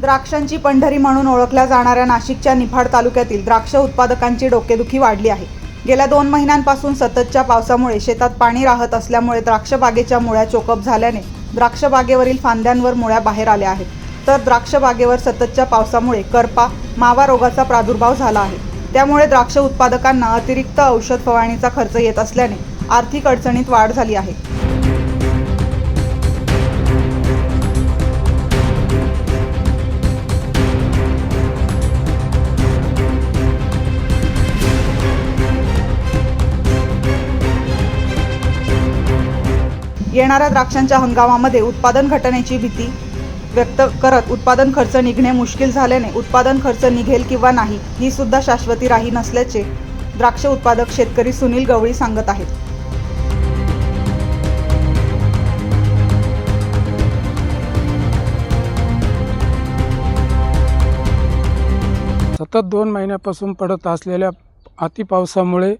द्राक्षांची पंढरी म्हणून ओळखल्या जाणाऱ्या नाशिकच्या निफाड तालुक्यातील द्राक्ष उत्पादकांची डोकेदुखी वाढली आहे. गेल्या दोन महिन्यांपासून सततच्या पावसामुळे शेतात पाणी राहत असल्यामुळे द्राक्षबागेच्या मुळ्या चोकअप झाल्याने द्राक्षबागेवरील फांद्यांवर मुळ्या बाहेर आल्या आहेत. तर द्राक्षबागेवर सततच्या पावसामुळे करपा मावा रोगाचा प्रादुर्भाव झाला आहे. त्यामुळे द्राक्ष उत्पादकांना अतिरिक्त औषध फवारणीचा खर्च येत असल्याने आर्थिक अडचणीत वाढ झाली आहे. येणाऱ्या द्राक्षांच्या हंगामामध्ये उत्पादन घटनेची भीती व्यक्त करत उत्पादन खर्च निघणे मुश्किल झाल्याने उत्पादन खर्च निघेल किंवा नाही ही सुद्धा शाश्वती राही नसल्याचे द्राक्ष उत्पादक शेतकरी सुनील गवळी सांगत आहेत. सतत दोन महिन्यापासून पडत असलेल्या अतिपावसामुळे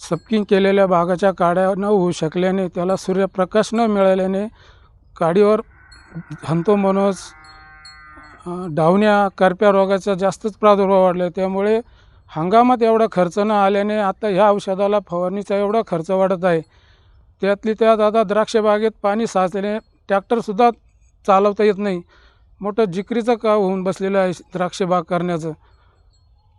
सपकिंग केलेल्या बागाच्या काड्या न होऊ शकल्याने त्याला सूर्यप्रकाश न मिळाल्याने काडीवर हंतो मनोज डावण्या करप्या रोगाचा जास्तच प्रादुर्भाव वाढला त्यामुळे हंगामात एवढा खर्च न आल्याने आता ह्या औषधाला फवारणीचा एवढा खर्च वाढत आहे. त्यातली त्यात आता द्राक्ष बागेत पाणी साचल्याने ट्रॅक्टरसुद्धा चालवता येत नाही. मोठं जिकरीचं का होऊन बसलेलं आहे द्राक्षबाग करण्याचं.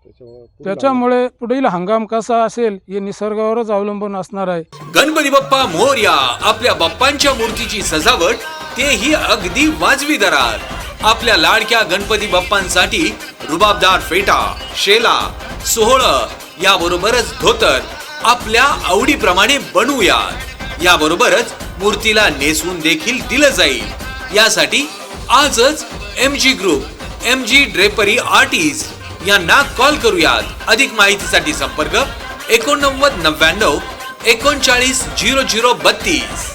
त्याच्यामुळे पुढील हंगाम कसा असेल हे निसर्गावरच अवलंबून असणार आहे. गणपती बाप्पा मोरया आपल्या बाप्पांच्या मूर्तीची सजावट तेही अगदी वाजवी दरात. आपल्या लाडक्या गणपती बाप्पांसाठी रुबाबदार फेटा शेला सोहळ याबरोबरच धोतर आपल्या आवडीप्रमाणे बनवूयात. याबरोबरच मूर्तीला नेसवून देखील दिलं जाईल. यासाठी आजच M G group M G drapery artist यांना कॉल करूयात. अधिक माहितीसाठी संपर्क एकोणनव्वद नव्याण्णव एकोणचाळीस झिरो झिरो बत्तीस.